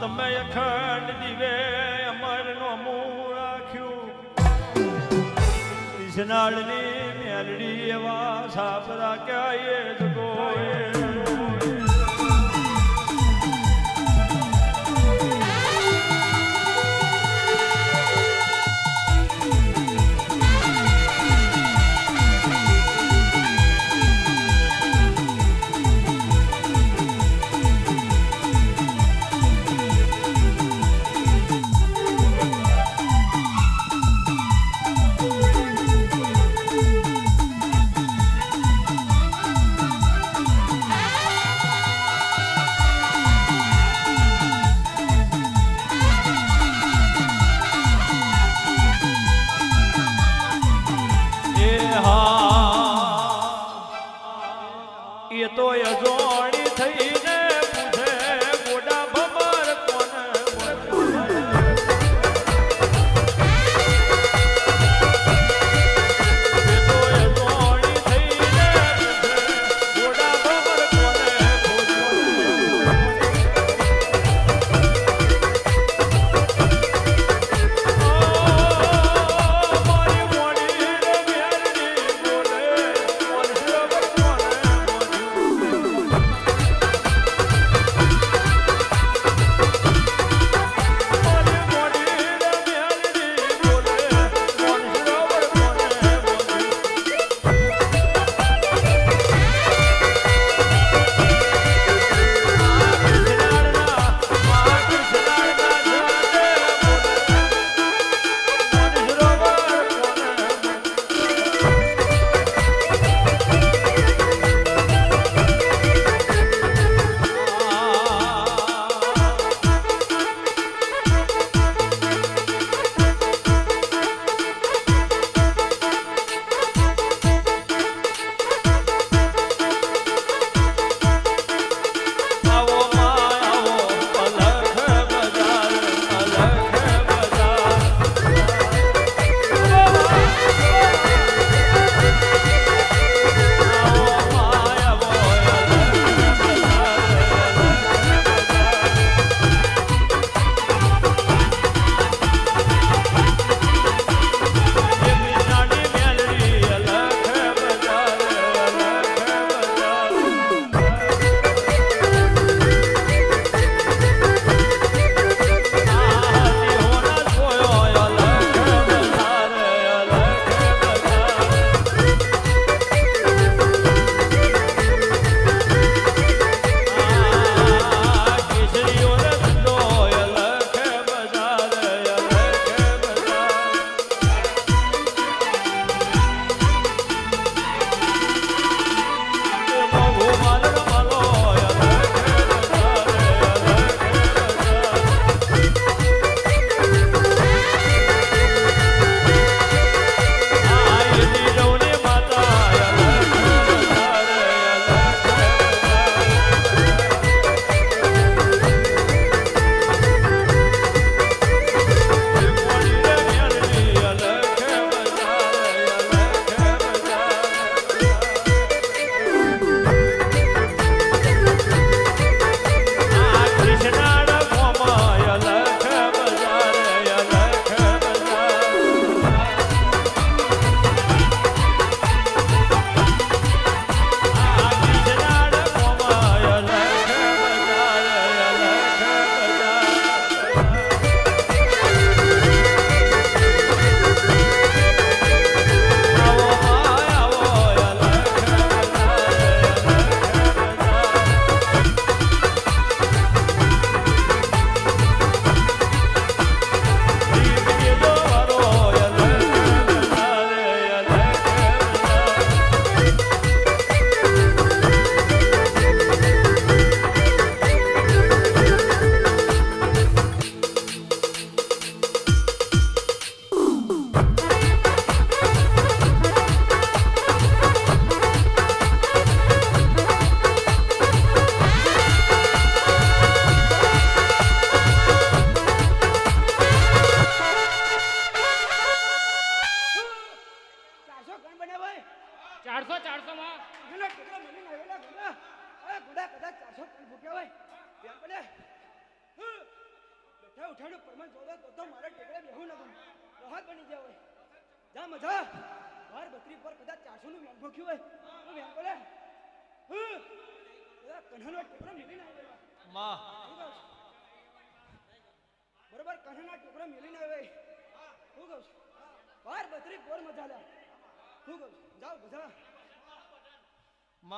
તમે અખંડ દીવે અમરનો મું રાખ્યું વિસનાળની મેલડી એવા સાપરા ક્યાંય જ તમે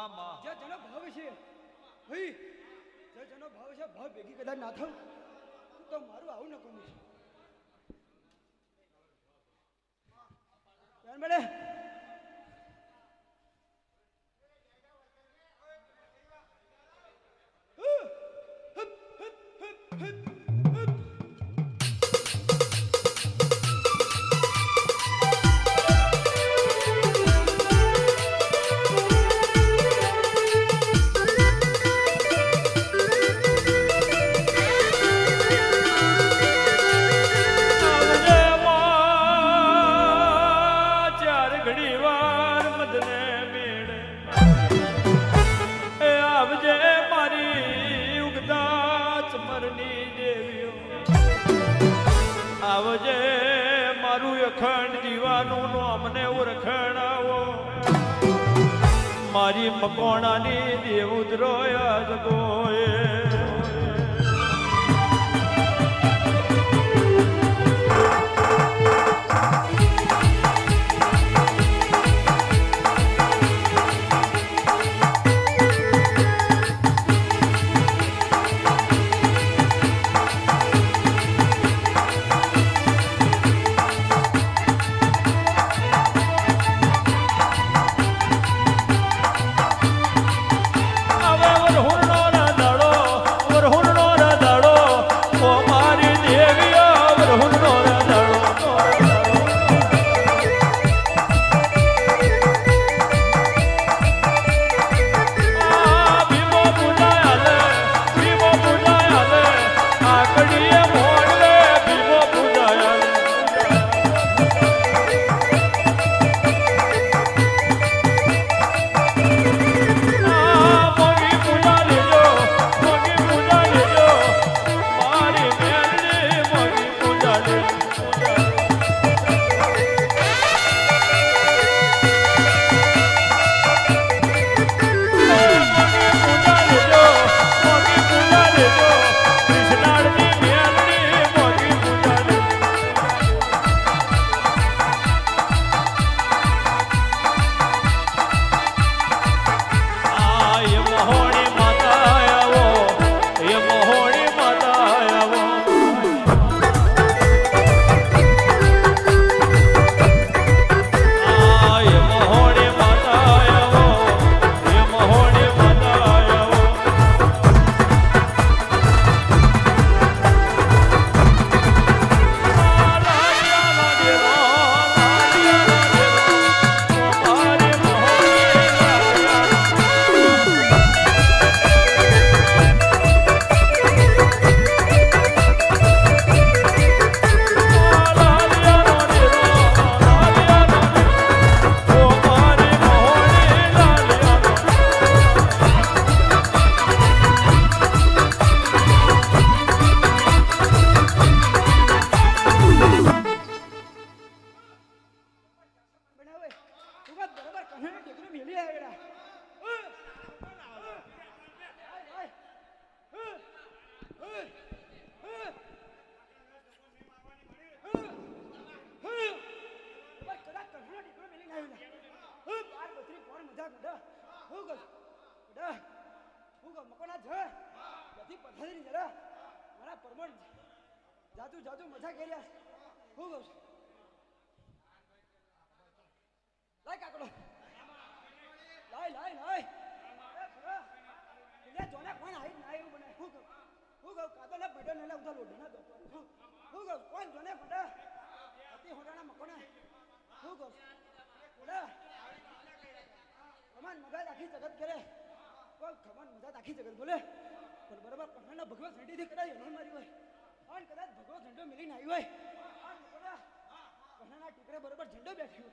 માં જે જેનો ભાવ છે. હઈ જે જેનો ભાવ છે, ભાવ ભેગી કદાચ ના થાવ તો મારું આવું ન ગમે. છે બેન આવજે ઉગતા દેવીઓ. આવજે મારું અખંડ દીવાનું નો અમને ઓળખણાવો મારી મકોણાની દેવુદ્રો આજ ગઢ હું કહું ગઢ હું કહું મકોના જ બધી પથારી જરા મારા પરમણ જાતું જાતું મજા કર્યા હું કહું છું લાય કાકડો લાય લાય લાય એટલે જોને કોણ આવી ના એવું બને હું કહું હું કહું કાતો ને ભડો ને ઉધા લોઢો કમાન મગજ આખી જગત કરે. કોઈ કમાન મગજ આખી જગત બોલે? પણ બરાબર ભગવત ભગવા ઝંડીથી કદાચ એનો મારી હોય. અને કદાચ ભગવો ઝંડો મેલીને આવી હોય. કઠાણના ટીકરે બરાબર ઝંડો બેઠ્યો.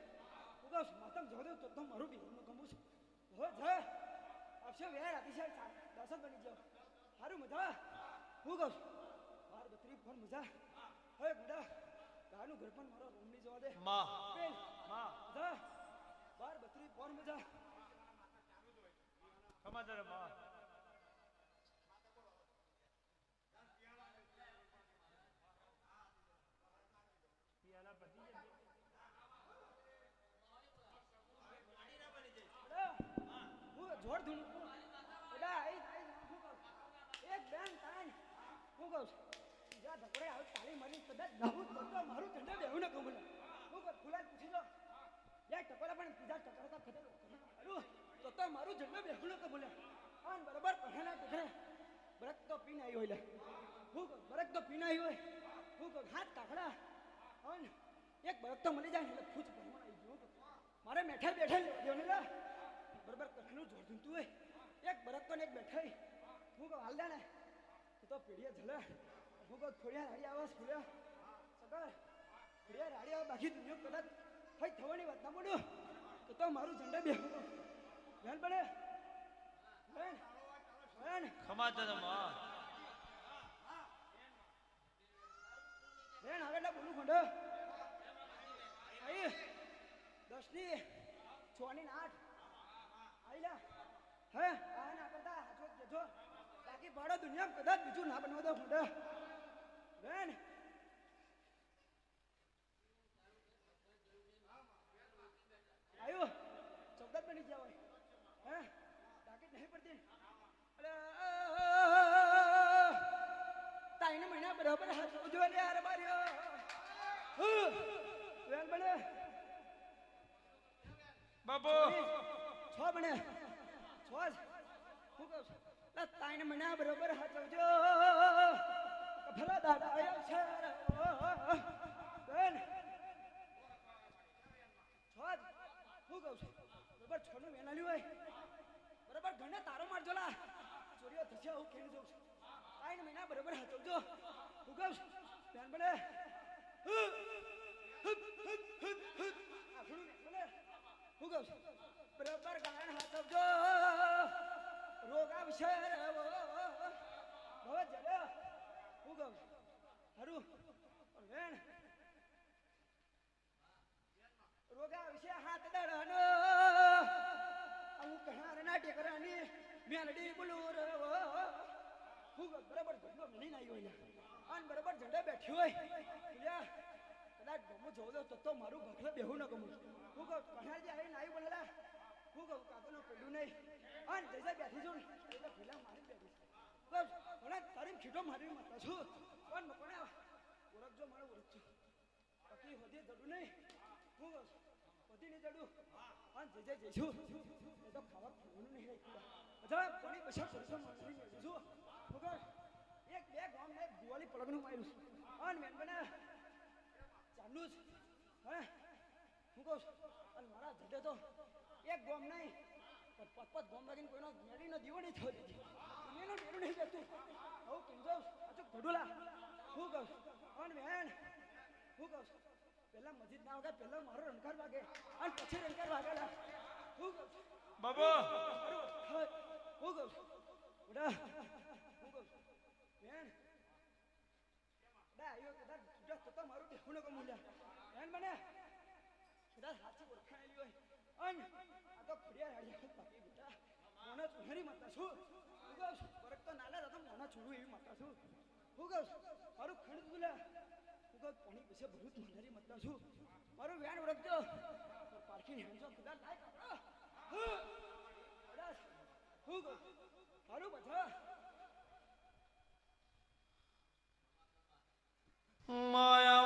કહું માતમ જોડે તો તો મારું બી હું ગમું છું. હો જ. આપશે વેર અતિશય દાસત બની જાવ હારું મજા. હું કહું બાર બત્રી ફોન મજા. હવે ગુડા ગાનું ઘર પણ મારો રૂમની જવા દે. માં. માં. જા. બાર બત્રી ફોન મજા. સમાચારમાં પિયાલા એક બેન તાન હું કહું બીજા ધકડે આવ તાળી મારી કદાચ નવું મારું ઝંડે બેહું ને કહું મને હું ફુલાલ પૂછી લો એક ટકોરા પણ બીજા ટકોરા તો મારું તો તો મારું જન્મ બેહુલો તો બોલે આન બરાબર પહેલા ટકરે બરક તો પીને આવી હોય લે હું બરક તો પીને આવી હોય હું કહું, હાથ કાકડા અન એક બરક તો મળી જાય ને એટલે ફૂચ ભરવા આવી ગયું. મારે મેઠા બેઠા લેવા દેવાનું લે બરાબર કઠનું જોર ધૂમતું હોય. એક બરક તો ને એક બેઠાઈ. હું કહું, હાલ ને. તો પીડીએ ઝલે. હું કહું, થોડિયા રાડી આવાસ ફૂલ્યા સગર થોડિયા રાડી આવા બાકી દુનિયા કદાચ હઈ થવાની વાત ના મોડું તો તો મારું ઝંડા બે પડે. બેન બેન. સમાચારમાં બેન આગળ બોલું ખંડો. આઈ. દસની છ ની આઠ. આઈ લે. હે આ ના કરતા હાચો જ કેજો બાકી ભાડો દુનિયા કદાચ બીજું ના બનવા દો ખંડો. બેન મહિના હાથ જો લે અરે માર્યો. વેલ બને. બાપુ. છ બને. છ જ. હું કહું છું. લા તાઈને મહિના બરાબર હાથ ભલા દાદા આયો છે બેન છ હું કહું છું. બરાબર છ નું વેનાલ્યું હોય? બરાબર ઘણે તારો મારજો લા. ચોરીઓ થશે હું ખેડી દઉં છું. આઈને મહિના બરાબર હાચવજો હું છું ધ્યાન બને છું બરાબર ગાયન હાચવજો રોગ આવશે હવે જડે હું કહું છું હારું. બેન રોગા વિશે હાથ દડાનો. અમુક હારના ટેકરાની મેલડી બુલુર હું બરાબર. ઘરનો મળી આવ્યો આવ્યો આન બરોબર ઝંડે બેઠી હોય. લ્યા કદાચ ગમું જોઉં તો તો મારું ભગલે બેહું ન ગમું હું કહું કહાજી આવી નાઈ બોલેલા. હું કહું કાકોનો પેલું નહીં. આન જૈસે બેઠી છું એટલે પેલા મારી બેઠી બસ ઘણા તારી ખીટો મારી માતા છું. પણ મકોને ઓળખજો મારો ઓળખજો બાકી હોદી જડું નહીં. હું કહું હોદી નહીં જડું. આન જજે જઈશું એ તો ખાવા ખાવાનું નહીં રાખ્યું. બધા કોની પછી કરશો મારી મેળવીશું હું કહું ગામ ને દિવાળી છે. માર્યું આન મેન બને. ચાલુ જ. હે? હું કહું અને મારા જડે તો એક ગોમ નહીં પણ પત પત ગોમ લાગીને કોઈનો મેળીનો દીવડી થયો દીધી. એનો મેળું નહીં જતું હું કેમ જાઉં અચો ઘડુલા હું કહું અન બેન. હું કહું પહેલા મસ્જિદ ના વાગે પહેલા મારો રણકાર વાગે અને પછી રણકાર વાગેલા. હું કહું બાપુ હું કહું બડા હું કહું બેન બડા આયો કદાચ થતા મારું દેખું ન કમુલ્યા એન મને કદાચ સાચી ઓળખાયેલી હોય. અન આ તો ખુડિયા હાડિયા પાકી બેટા. મને ચુહરી માતા છું. હું કહું બરક તો નાલા તો મને છોડું એવી માતા છું. હું કહું મારું ખંડ તુલા હું કહું, પાણી પૈસે ભરૂચ માનારી માતા છું. મારું વ્યાન વરખજો પારખી હેંજો કદાચ લાય કાપડા કદાચ હું કહું મારું બધા 妈呀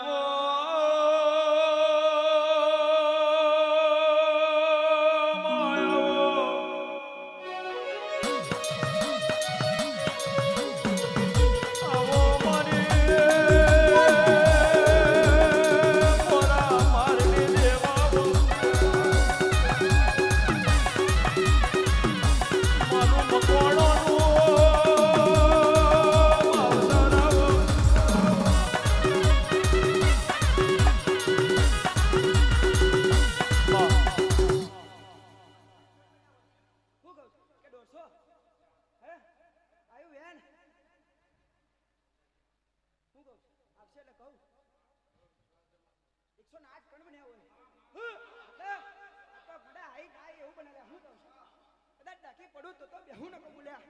પડું તો તો બેહું નકો બોલ્યા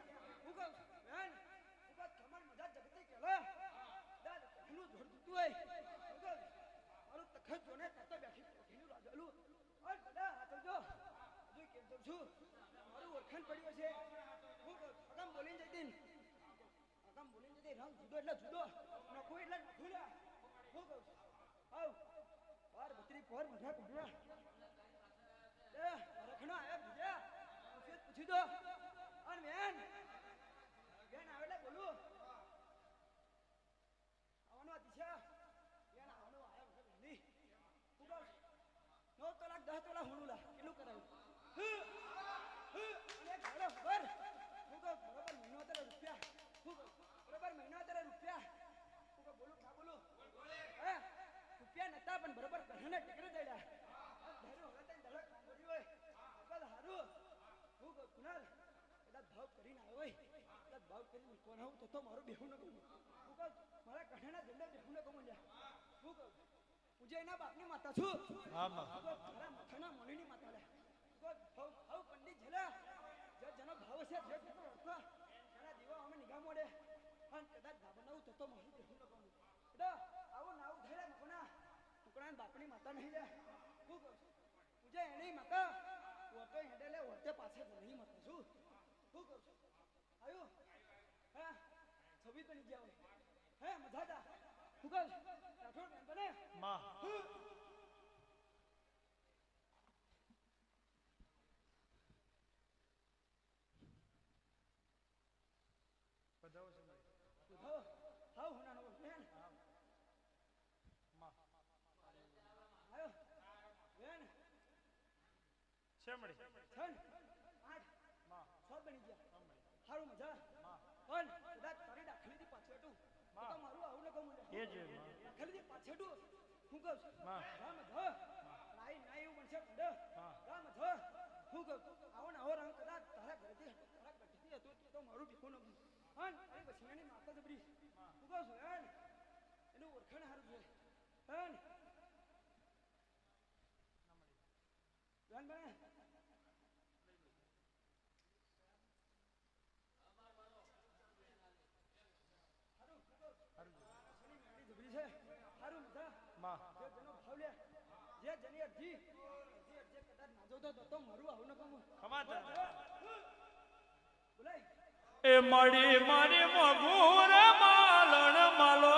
હું કહું, બેન, હું કહું ખમણ મજા જગતી કેલો દાદ એનું જોડ તું હોય. હું મારું તખત જોને તતો બેઠી એનું રાજલું. ઓય બધા હાથ જો જો કેમ તો છું. મારું ઓળખાણ પડ્યું છે હું અગામ બોલીને જતી ને. આગામ બોલીને જતી રંગ જુદો એટલે જુદો. નખું એટલે નખું હું કહું, આવ પાર બત્રી પર મજા કઢવા એ રખનો આયો ભૂજા પૂછી દો અન બેન બેન આવે એટલે બોલું. આવવાનો દિશા. બેન આવવાનો આવ્યો નહીં નવ કલાક, દસ કલાક હોણું લા. કેટલું કરાવ્યું અને ઘરે ખબર હું તો બરોબર મહિનો તારે રૂપિયા. હું બરોબર મહિનો તારે રૂપિયા બોલું, ના બોલું? રૂપિયા નતા, પણ બરોબર કઢાને ટેકરે દઈડા ધારું હવે તને ધડક કામ કર્યું હોય કદાચ હારું હું કહું કુનાલ કદાચ ભાવ કરીને આવ્યો હોય ભાવ કરીને કોણ તો તો મારું બેહું ન ગમું હું કહું મારા કઢાના જંડા બેહું ન ગમું લ્યા હું કહું પૂજા એના બાપની માતા છું. મારા માથાના મણીની માતા લે. પંડિત જલા જે જેનો ભાવ છે જે જનો અર્થ જેના દીવા અમે નિગા મોડે. પણ કદાચ ના બનાવું તો તો મારું દેખું ન ગમું એટલે આવું નાવું થયેલા મૂકના મકોના બાપની માતા નહીં લે. હું કહું છું પૂજા એની માતા ઓટો હેડે લે ઓટે પાછળ નહીં માતા છું હું કહું છું આયો હે છબી તો ગયા હોય. હે મજા તા હું કહું છું? રાઠોડ બેનમાં. પધાવો ભાઈ. ઉઠો હાવ હુના નો બેન. માં. આયો. બેન. છેમડી. છન. આઠ. માં. છ બની ગયા. હારું મજા. માં. પણ કદાચ તારી દાખલીથી પાછળટું તો માં. તો મારું આવું ન કહું મને એ જ ખાલી પાછળટું હું કહું. રામ ધ નાઈ નાઈ એવું બનશે હા. રામ ધ હું. કહું આવો ને આવો રામ કદાચ તારા ઘરેથી તારા ઘરેથી હતું તો મારું ભીખું ન હન તારી બસણાની માતા જબરી. હું. કહું છું હન એનું ઓળખાણ હારું છે. હન બેન બને શની મેળી જબરી છે હારું મજા માં જે જેનો ભાવ લે જે અરજી અરજી કદાચ ના જોતો તો તો મારું આવું ન કહું ખમાતર બોલાય. એ મળી મારી મગુર માલણ માલો